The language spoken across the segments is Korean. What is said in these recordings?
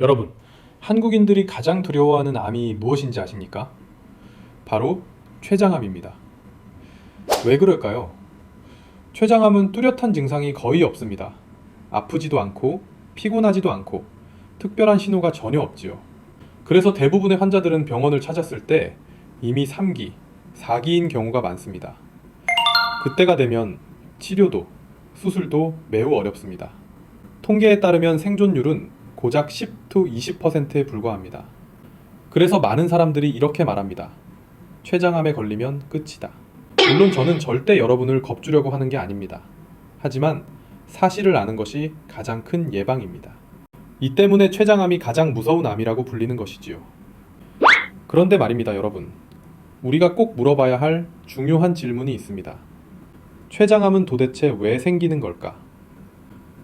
여러분, 한국인들이 가장 두려워하는 암이 무엇인지 아십니까? 바로 췌장암입니다. 왜 그럴까요? 췌장암은 뚜렷한 증상이 거의 없습니다. 아프지도 않고 피곤하지도 않고 특별한 신호가 전혀 없지요. 그래서 대부분의 환자들은 병원을 찾았을 때 이미 3기, 4기인 경우가 많습니다. 그때가 되면 치료도, 수술도 매우 어렵습니다. 통계에 따르면 생존율은 고작 10-20%에 불과합니다. 그래서 많은 사람들이 이렇게 말합니다. 췌장암에 걸리면 끝이다. 물론 저는 절대 여러분을 겁주려고 하는 게 아닙니다. 하지만 사실을 아는 것이 가장 큰 예방입니다. 이 때문에 췌장암이 가장 무서운 암이라고 불리는 것이지요. 그런데 말입니다, 여러분. 우리가 꼭 물어봐야 할 중요한 질문이 있습니다. 췌장암은 도대체 왜 생기는 걸까?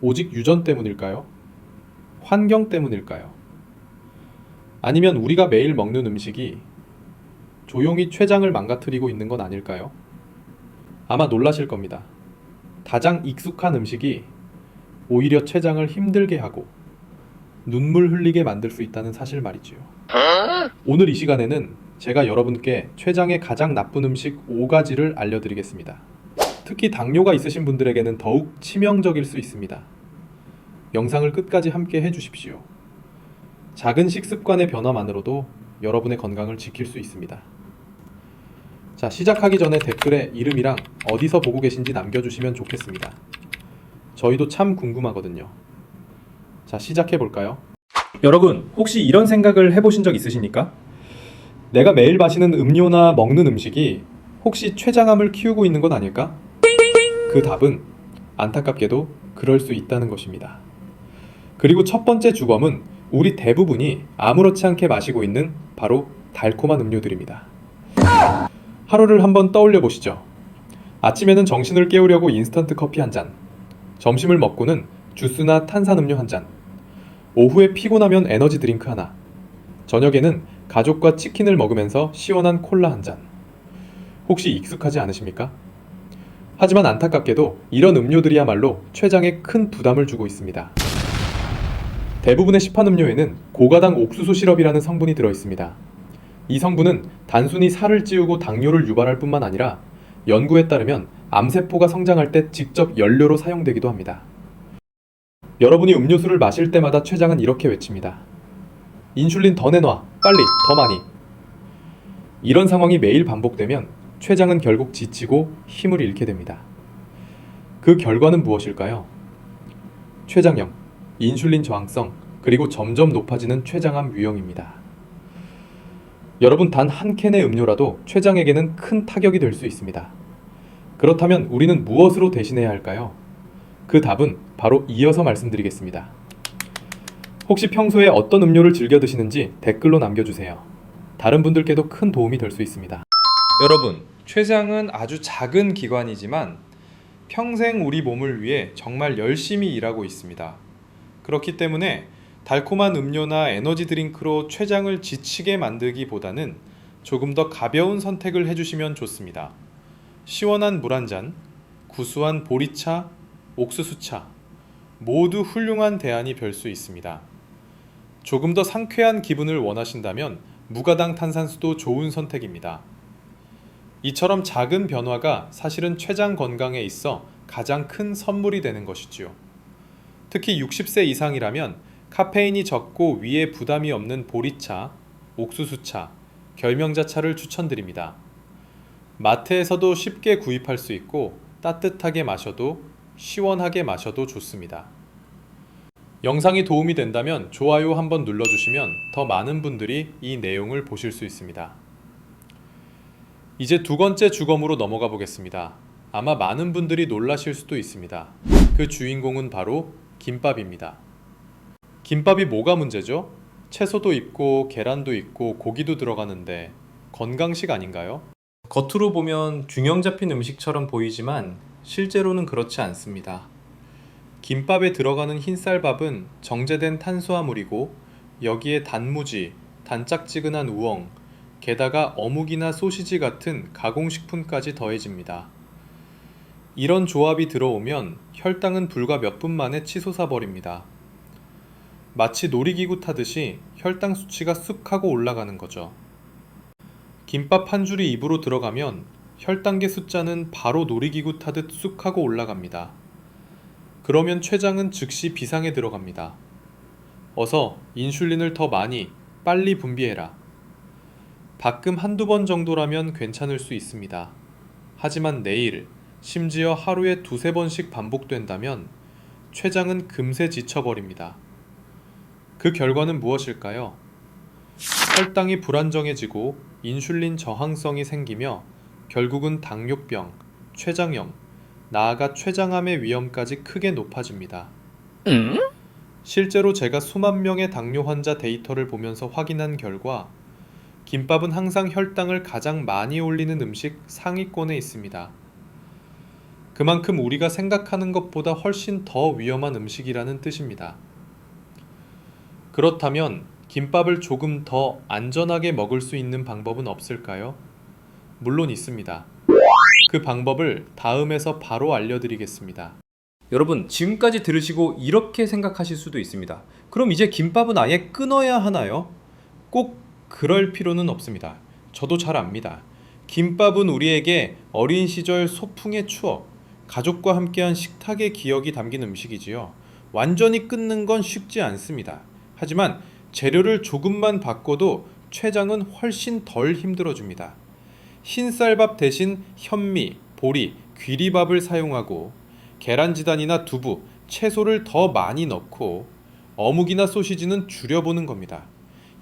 오직 유전 때문일까요? 환경 때문일까요? 아니면 우리가 매일 먹는 음식이 조용히 췌장을 망가뜨리고 있는 건 아닐까요? 아마 놀라실 겁니다. 가장 익숙한 음식이 오히려 췌장을 힘들게 하고 눈물 흘리게 만들 수 있다는 사실 말이지요. 오늘 이 시간에는 제가 여러분께 췌장에 가장 나쁜 음식 5가지를 알려드리겠습니다. 특히 당뇨가 있으신 분들에게는 더욱 치명적일 수 있습니다. 영상을 끝까지 함께 해주십시오. 작은 식습관의 변화만으로도 여러분의 건강을 지킬 수 있습니다. 자, 시작하기 전에 댓글에 이름이랑 어디서 보고 계신지 남겨주시면 좋겠습니다. 저희도 참 궁금하거든요. 자, 시작해 볼까요? 여러분, 혹시 이런 생각을 해보신 적 있으십니까? 내가 매일 마시는 음료나 먹는 음식이 혹시 췌장암을 키우고 있는 건 아닐까? 그 답은 안타깝게도 그럴 수 있다는 것입니다. 그리고 첫 번째 주범은 우리 대부분이 아무렇지 않게 마시고 있는 바로 달콤한 음료들입니다. 하루를 한번 떠올려 보시죠. 아침에는 정신을 깨우려고 인스턴트 커피 한 잔, 점심을 먹고는 주스나 탄산음료 한 잔, 오후에 피곤하면 에너지 드링크 하나, 저녁에는 가족과 치킨을 먹으면서 시원한 콜라 한 잔. 혹시 익숙하지 않으십니까? 하지만 안타깝게도 이런 음료들이야말로 췌장에 큰 부담을 주고 있습니다. 대부분의 시판 음료에는 고가당 옥수수 시럽이라는 성분이 들어 있습니다. 이 성분은 단순히 살을 찌우고 당뇨를 유발할 뿐만 아니라 연구에 따르면 암세포가 성장할 때 직접 연료로 사용되기도 합니다. 여러분이 음료수를 마실 때마다 췌장은 이렇게 외칩니다. 인슐린 더 내놔. 빨리. 더 많이. 이런 상황이 매일 반복되면 췌장은 결국 지치고 힘을 잃게 됩니다. 그 결과는 무엇일까요? 췌장염, 인슐린 저항성, 그리고 점점 높아지는 췌장암 유형입니다. 여러분 단 한 캔의 음료라도 췌장에게는 큰 타격이 될 수 있습니다. 그렇다면 우리는 무엇으로 대신해야 할까요? 그 답은 바로 이어서 말씀드리겠습니다. 혹시 평소에 어떤 음료를 즐겨 드시는지 댓글로 남겨주세요. 다른 분들께도 큰 도움이 될 수 있습니다. 여러분, 췌장은 아주 작은 기관이지만 평생 우리 몸을 위해 정말 열심히 일하고 있습니다. 그렇기 때문에 달콤한 음료나 에너지 드링크로 췌장을 지치게 만들기보다는 조금 더 가벼운 선택을 해주시면 좋습니다. 시원한 물 한 잔, 구수한 보리차, 옥수수차, 모두 훌륭한 대안이 될수 있습니다. 조금 더 상쾌한 기분을 원하신다면 무가당 탄산수도 좋은 선택입니다. 이처럼 작은 변화가 사실은 췌장 건강에 있어 가장 큰 선물이 되는 것이지요. 특히 60세 이상이라면 카페인이 적고 위에 부담이 없는 보리차, 옥수수차, 결명자차를 추천드립니다. 마트에서도 쉽게 구입할 수 있고 따뜻하게 마셔도 시원하게 마셔도 좋습니다. 영상이 도움이 된다면 좋아요 한번 눌러주시면 더 많은 분들이 이 내용을 보실 수 있습니다. 이제 두 번째 주검으로 넘어가 보겠습니다. 아마 많은 분들이 놀라실 수도 있습니다. 그 주인공은 바로 김밥입니다. 김밥이 뭐가 문제죠? 채소도 있고 계란도 있고 고기도 들어가는데 건강식 아닌가요? 겉으로 보면 균형 잡힌 음식처럼 보이지만 실제로는 그렇지 않습니다. 김밥에 들어가는 흰쌀밥은 정제된 탄수화물이고 여기에 단무지, 단짝지근한 우엉, 게다가 어묵이나 소시지 같은 가공식품까지 더해집니다. 이런 조합이 들어오면 혈당은 불과 몇 분 만에 치솟아 버립니다. 마치 놀이기구 타듯이 혈당 수치가 쑥 하고 올라가는 거죠. 김밥 한 줄이 입으로 들어가면 혈당계 숫자는 바로 놀이기구 타듯 쑥 하고 올라갑니다. 그러면 췌장은 즉시 비상에 들어갑니다. 어서 인슐린을 더 많이, 빨리 분비해라. 가끔 한두 번 정도라면 괜찮을 수 있습니다. 하지만 내일, 심지어 하루에 두세 번씩 반복된다면 췌장은 금세 지쳐버립니다. 그 결과는 무엇일까요? 혈당이 불안정해지고 인슐린 저항성이 생기며 결국은 당뇨병, 췌장염, 나아가 췌장암의 위험까지 크게 높아집니다. 실제로 제가 수만 명의 당뇨 환자 데이터를 보면서 확인한 결과 김밥은 항상 혈당을 가장 많이 올리는 음식 상위권에 있습니다. 그만큼 우리가 생각하는 것보다 훨씬 더 위험한 음식이라는 뜻입니다. 그렇다면 김밥을 조금 더 안전하게 먹을 수 있는 방법은 없을까요? 물론 있습니다. 그 방법을 다음에서 바로 알려드리겠습니다. 여러분 지금까지 들으시고 이렇게 생각하실 수도 있습니다. 그럼 이제 김밥은 아예 끊어야 하나요? 꼭 그럴 필요는 없습니다. 저도 잘 압니다. 김밥은 우리에게 어린 시절 소풍의 추억, 가족과 함께한 식탁의 기억이 담긴 음식이지요. 완전히 끊는 건 쉽지 않습니다. 하지만 재료를 조금만 바꿔도 췌장은 훨씬 덜 힘들어집니다. 흰쌀밥 대신 현미, 보리, 귀리밥을 사용하고 계란지단이나 두부, 채소를 더 많이 넣고 어묵이나 소시지는 줄여보는 겁니다.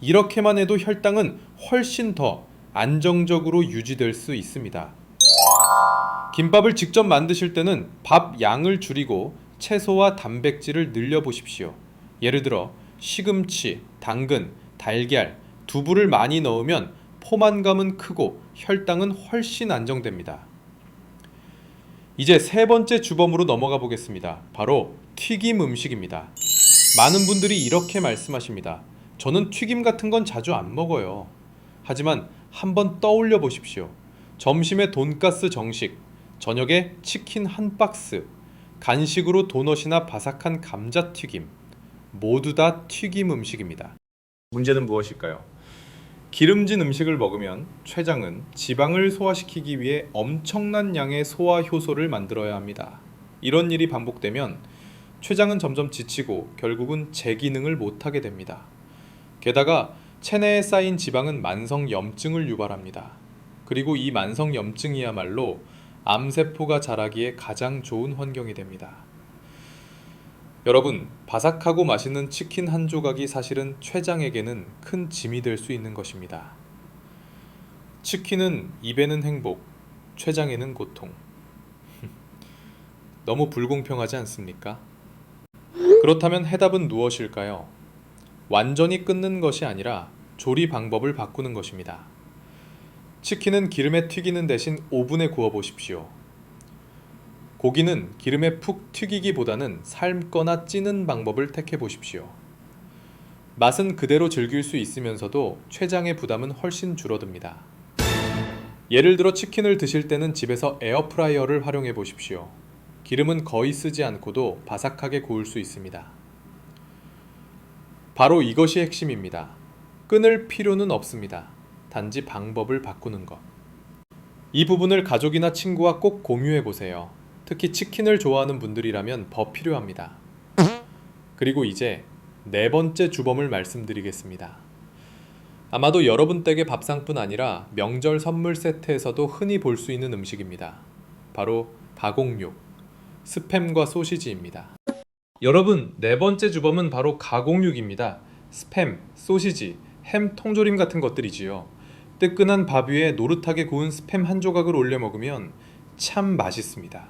이렇게만 해도 혈당은 훨씬 더 안정적으로 유지될 수 있습니다. 김밥을 직접 만드실 때는 밥 양을 줄이고 채소와 단백질을 늘려 보십시오. 예를 들어 시금치, 당근, 달걀, 두부를 많이 넣으면 포만감은 크고 혈당은 훨씬 안정됩니다. 이제 세 번째 주범으로 넘어가 보겠습니다. 바로 튀김 음식입니다. 많은 분들이 이렇게 말씀하십니다. 저는 튀김 같은 건 자주 안 먹어요. 하지만 한번 떠올려 보십시오. 점심에 돈가스 정식, 저녁에 치킨 한 박스, 간식으로 도넛이나 바삭한 감자튀김, 모두 다 튀김 음식입니다. 문제는 무엇일까요? 기름진 음식을 먹으면 췌장은 지방을 소화시키기 위해 엄청난 양의 소화 효소를 만들어야 합니다. 이런 일이 반복되면 췌장은 점점 지치고 결국은 제 기능을 못하게 됩니다. 게다가 체내에 쌓인 지방은 만성 염증을 유발합니다. 그리고 이 만성 염증이야말로 암세포가 자라기에 가장 좋은 환경이 됩니다. 여러분, 바삭하고 맛있는 치킨 한 조각이 사실은 췌장에게는 큰 짐이 될 수 있는 것입니다. 치킨은 입에는 행복, 췌장에는 고통. 너무 불공평하지 않습니까? 그렇다면 해답은 무엇일까요? 완전히 끊는 것이 아니라 조리 방법을 바꾸는 것입니다. 치킨은 기름에 튀기는 대신 오븐에 구워 보십시오. 고기는 기름에 푹 튀기기보다는 삶거나 찌는 방법을 택해 보십시오. 맛은 그대로 즐길 수 있으면서도 췌장의 부담은 훨씬 줄어듭니다. 예를 들어 치킨을 드실 때는 집에서 에어프라이어를 활용해 보십시오. 기름은 거의 쓰지 않고도 바삭하게 구울 수 있습니다. 바로 이것이 핵심입니다. 끊을 필요는 없습니다. 단지 방법을 바꾸는 것. 이 부분을 가족이나 친구와 꼭 공유해 보세요. 특히 치킨을 좋아하는 분들이라면 더 필요합니다. 그리고 이제 네 번째 주범을 말씀드리겠습니다. 아마도 여러분 댁의 밥상뿐 아니라 명절 선물 세트에서도 흔히 볼 수 있는 음식입니다. 바로 가공육, 스팸과 소시지입니다. 여러분, 네 번째 주범은 바로 가공육입니다. 스팸, 소시지, 햄 통조림 같은 것들이지요. 뜨끈한 밥 위에 노릇하게 구운 스팸 한 조각을 올려 먹으면 참 맛있습니다.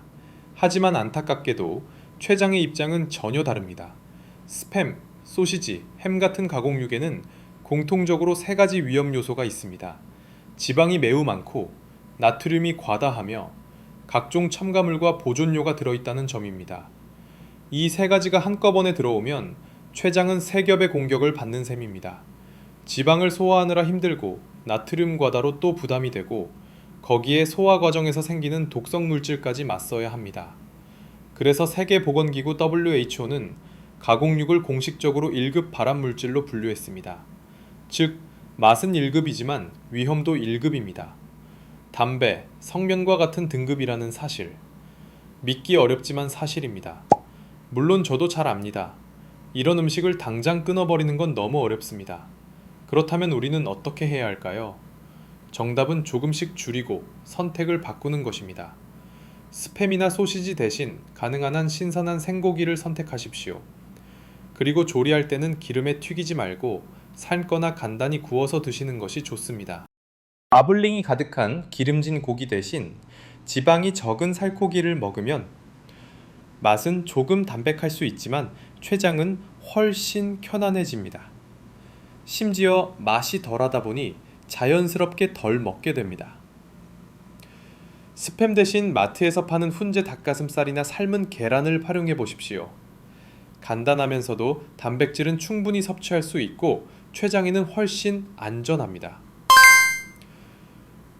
하지만 안타깝게도 췌장의 입장은 전혀 다릅니다. 스팸, 소시지, 햄 같은 가공육에는 공통적으로 세 가지 위험 요소가 있습니다. 지방이 매우 많고 나트륨이 과다하며 각종 첨가물과 보존료가 들어있다는 점입니다. 이 세 가지가 한꺼번에 들어오면 췌장은 세 겹의 공격을 받는 셈입니다. 지방을 소화하느라 힘들고 나트륨 과다로 또 부담이 되고 거기에 소화 과정에서 생기는 독성 물질까지 맞서야 합니다. 그래서 세계보건기구 WHO는 가공육을 공식적으로 1급 발암 물질로 분류했습니다. 즉, 맛은 1급이지만 위험도 1급입니다. 담배, 성면과 같은 등급이라는 사실. 믿기 어렵지만 사실입니다. 물론 저도 잘 압니다. 이런 음식을 당장 끊어버리는 건 너무 어렵습니다. 그렇다면 우리는 어떻게 해야 할까요? 정답은 조금씩 줄이고 선택을 바꾸는 것입니다. 스팸이나 소시지 대신 가능한 한 신선한 생고기를 선택하십시오. 그리고 조리할 때는 기름에 튀기지 말고 삶거나 간단히 구워서 드시는 것이 좋습니다. 아블링이 가득한 기름진 고기 대신 지방이 적은 살코기를 먹으면 맛은 조금 담백할 수 있지만 췌장은 훨씬 편안해집니다. 심지어 맛이 덜하다 보니 자연스럽게 덜 먹게 됩니다. 스팸 대신 마트에서 파는 훈제 닭가슴살이나 삶은 계란을 활용해 보십시오. 간단하면서도 단백질은 충분히 섭취할 수 있고 췌장에는 훨씬 안전합니다.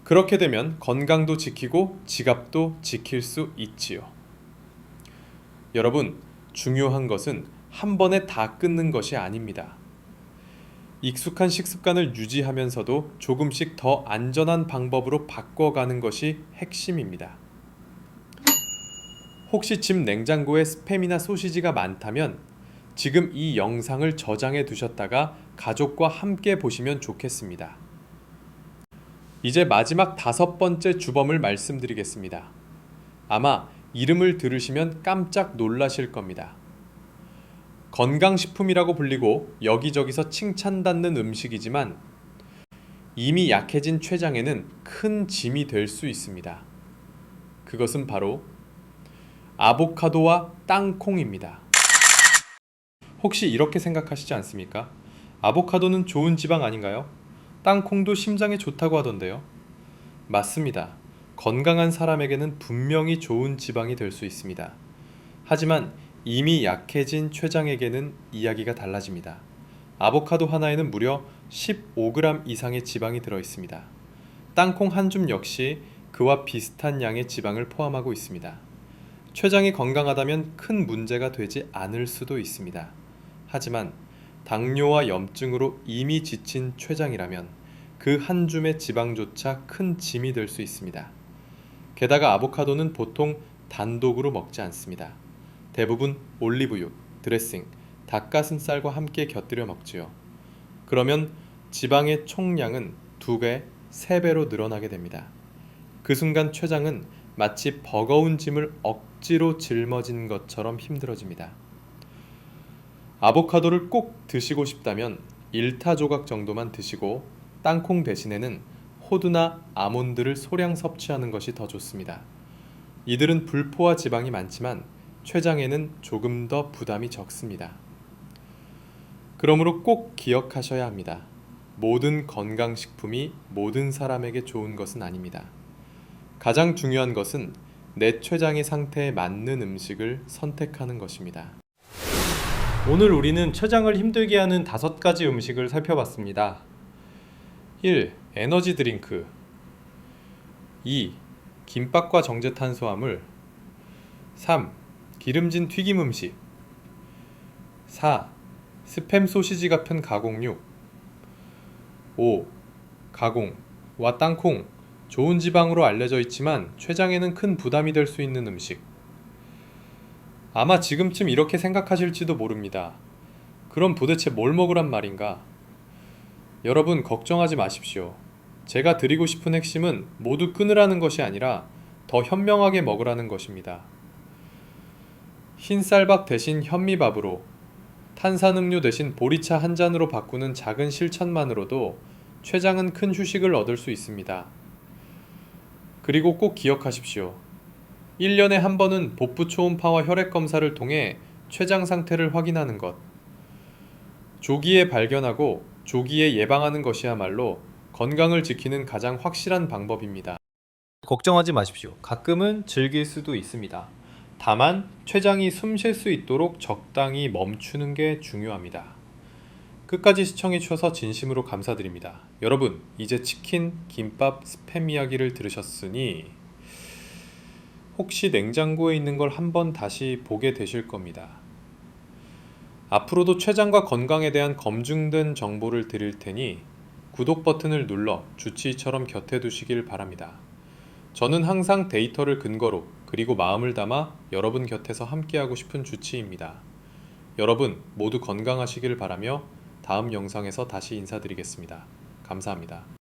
그렇게 되면 건강도 지키고 지갑도 지킬 수 있지요. 여러분, 중요한 것은 한 번에 다 끊는 것이 아닙니다. 익숙한 식습관을 유지하면서도 조금씩 더 안전한 방법으로 바꿔가는 것이 핵심입니다. 혹시 집 냉장고에 스팸이나 소시지가 많다면 지금 이 영상을 저장해 두셨다가 가족과 함께 보시면 좋겠습니다. 이제 마지막 다섯 번째 주범을 말씀드리겠습니다. 아마 이름을 들으시면 깜짝 놀라실 겁니다. 건강식품이라고 불리고 여기저기서 칭찬받는 음식이지만 이미 약해진 췌장에는 큰 짐이 될 수 있습니다. 그것은 바로 아보카도와 땅콩입니다. 혹시 이렇게 생각하시지 않습니까? 아보카도는 좋은 지방 아닌가요? 땅콩도 심장에 좋다고 하던데요. 맞습니다. 건강한 사람에게는 분명히 좋은 지방이 될 수 있습니다. 하지만 이미 약해진 췌장에게는 이야기가 달라집니다. 아보카도 하나에는 무려 15g 이상의 지방이 들어 있습니다. 땅콩 한 줌 역시 그와 비슷한 양의 지방을 포함하고 있습니다. 췌장이 건강하다면 큰 문제가 되지 않을 수도 있습니다. 하지만 당뇨와 염증으로 이미 지친 췌장이라면 그 한 줌의 지방조차 큰 짐이 될 수 있습니다. 게다가 아보카도는 보통 단독으로 먹지 않습니다. 대부분 올리브유, 드레싱, 닭가슴살과 함께 곁들여 먹지요. 그러면 지방의 총량은 두 배, 세 배로 늘어나게 됩니다. 그 순간 췌장은 마치 버거운 짐을 억지로 짊어진 것처럼 힘들어집니다. 아보카도를 꼭 드시고 싶다면 1타 조각 정도만 드시고 땅콩 대신에는 호두나 아몬드를 소량 섭취하는 것이 더 좋습니다. 이들은 불포화 지방이 많지만 췌장에는 조금 더 부담이 적습니다. 그러므로 꼭 기억하셔야 합니다. 모든 건강식품이 모든 사람에게 좋은 것은 아닙니다. 가장 중요한 것은 내 췌장의 상태에 맞는 음식을 선택하는 것입니다. 오늘 우리는 췌장을 힘들게 하는 다섯 가지 음식을 살펴봤습니다. 1. 에너지 드링크 2. 김밥과 정제 탄수화물 3. 기름진 튀김 음식 4. 스팸 소시지 같은 가공육 5. 가공 와 땅콩 좋은 지방으로 알려져 있지만 췌장에는 큰 부담이 될 수 있는 음식 아마 지금쯤 이렇게 생각하실지도 모릅니다. 그럼 도대체 뭘 먹으란 말인가? 여러분 걱정하지 마십시오. 제가 드리고 싶은 핵심은 모두 끊으라는 것이 아니라 더 현명하게 먹으라는 것입니다. 흰쌀밥 대신 현미밥으로 탄산음료 대신 보리차 한 잔으로 바꾸는 작은 실천만으로도 췌장은 큰 휴식을 얻을 수 있습니다. 그리고 꼭 기억하십시오. 1년에 한 번은 복부 초음파와 혈액 검사를 통해 췌장 상태를 확인하는 것. 조기에 발견하고 조기에 예방하는 것이야말로 건강을 지키는 가장 확실한 방법입니다. 걱정하지 마십시오. 가끔은 즐길 수도 있습니다. 다만 췌장이 숨 쉴 수 있도록 적당히 멈추는 게 중요합니다. 끝까지 시청해 주셔서 진심으로 감사드립니다. 여러분, 이제 치킨, 김밥, 스팸 이야기를 들으셨으니 혹시 냉장고에 있는 걸 한번 다시 보게 되실 겁니다. 앞으로도 췌장과 건강에 대한 검증된 정보를 드릴 테니 구독 버튼을 눌러 주치의처럼 곁에 두시길 바랍니다. 저는 항상 데이터를 근거로 그리고 마음을 담아 여러분 곁에서 함께하고 싶은 주치의입니다. 여러분 모두 건강하시길 바라며 다음 영상에서 다시 인사드리겠습니다. 감사합니다.